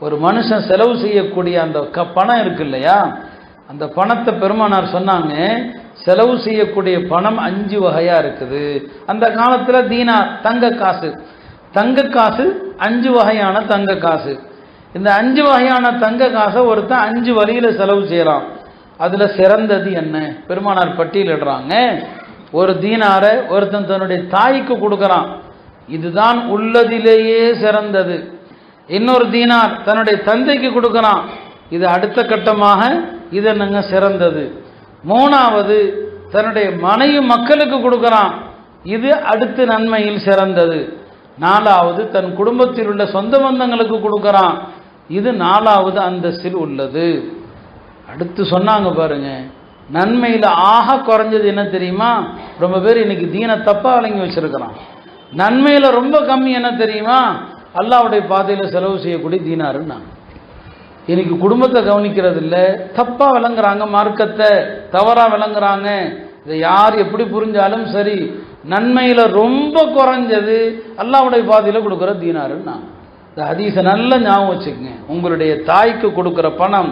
ஒரு மனுஷன் செலவு செய்யக்கூடிய அந்த க பணம் இருக்கு இல்லையா அந்த பணத்தை பெருமானார் சொன்னாங்க செலவு செய்யக்கூடிய பணம் அஞ்சு வகையாக இருக்குது. அந்த காலத்தில் தீனார் தங்க காசு. தங்க காசு அஞ்சு வகையான தங்க காசு. இந்த அஞ்சு வகையான தங்க காசை ஒருத்தன் அஞ்சு வழியில் செலவு செய்கிறான் அதில் சிறந்தது என்ன? பெருமானார் பட்டியலிடுறாங்க. ஒரு தீனாரை ஒருத்தன் தன்னுடைய தாய்க்கு கொடுக்குறான். இதுதான் உள்ளதிலேயே சிறந்தது. இன்னொரு தீனார் தன்னுடைய தந்தைக்கு கொடுக்கலாம் இது அடுத்த கட்டமாக இது என்னங்க சிறந்தது. மூணாவது தன்னுடைய மனைவி மக்களுக்கு கொடுக்கலாம் இது அடுத்து நன்மையில் சிறந்தது. நாலாவது தன் குடும்பத்தில் உள்ள சொந்த பந்தங்களுக்கு கொடுக்கறான். இது நாலாவது அந்தஸ்தில் உள்ளது. அடுத்து சொன்னாங்க பாருங்க நன்மையில் ஆக குறைஞ்சது என்ன தெரியுமா? ரொம்ப பேர் இன்னைக்கு தீன தப்பாக விளங்கி வச்சிருக்கிறான். நன்மையில் ரொம்ப கம்மி என்ன தெரியுமா? அல்லாவுடைய பாதையில் செலவு செய்யக்கூடிய தீனாருன்னா இன்னைக்கு குடும்பத்தை கவனிக்கிறது இல்லை தப்பாக விளங்குறாங்க மார்க்கத்தை தவறாக விளங்குறாங்க. இதை யார் எப்படி புரிஞ்சாலும் சரி நன்மையில் ரொம்ப குறைஞ்சது அல்லாவுடைய பாதையில் கொடுக்குற தீனாருன்னா இந்த ஹதீஸை நல்ல ஞாபகம் வச்சுக்கங்க. உங்களுடைய தாய்க்கு கொடுக்குற பணம்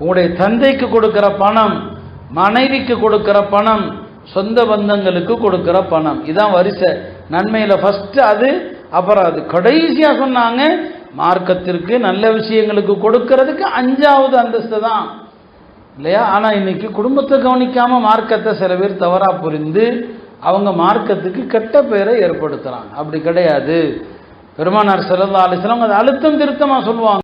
உங்களுடைய தந்தைக்கு கொடுக்குற பணம் மனைவிக்கு கொடுக்குற பணம் சொந்த பந்தங்களுக்கு கொடுக்குற பணம். இதான் வரிசை. நன்மையில் ஃபஸ்ட்டு அது அப்புறம் அது கடைசியாக சொன்னாங்க மார்க்கத்திற்கு நல்ல விஷயங்களுக்கு கொடுக்கறதுக்கு அஞ்சாவது அந்தஸ்து தான். இல்லையா? ஆனால் இன்னைக்கு குடும்பத்தை கவனிக்காமல் மார்க்கத்தை சில பேர் தவறாக புரிந்து அவங்க மார்க்கத்துக்கு கெட்ட பெயரை ஏற்படுத்துகிறாங்க அப்படி கிடையாது. பெருமானார் செல்லல்லா அலிஸ்லாம் அது அழுத்தம் திருத்தமாக சொல்லுவாங்க.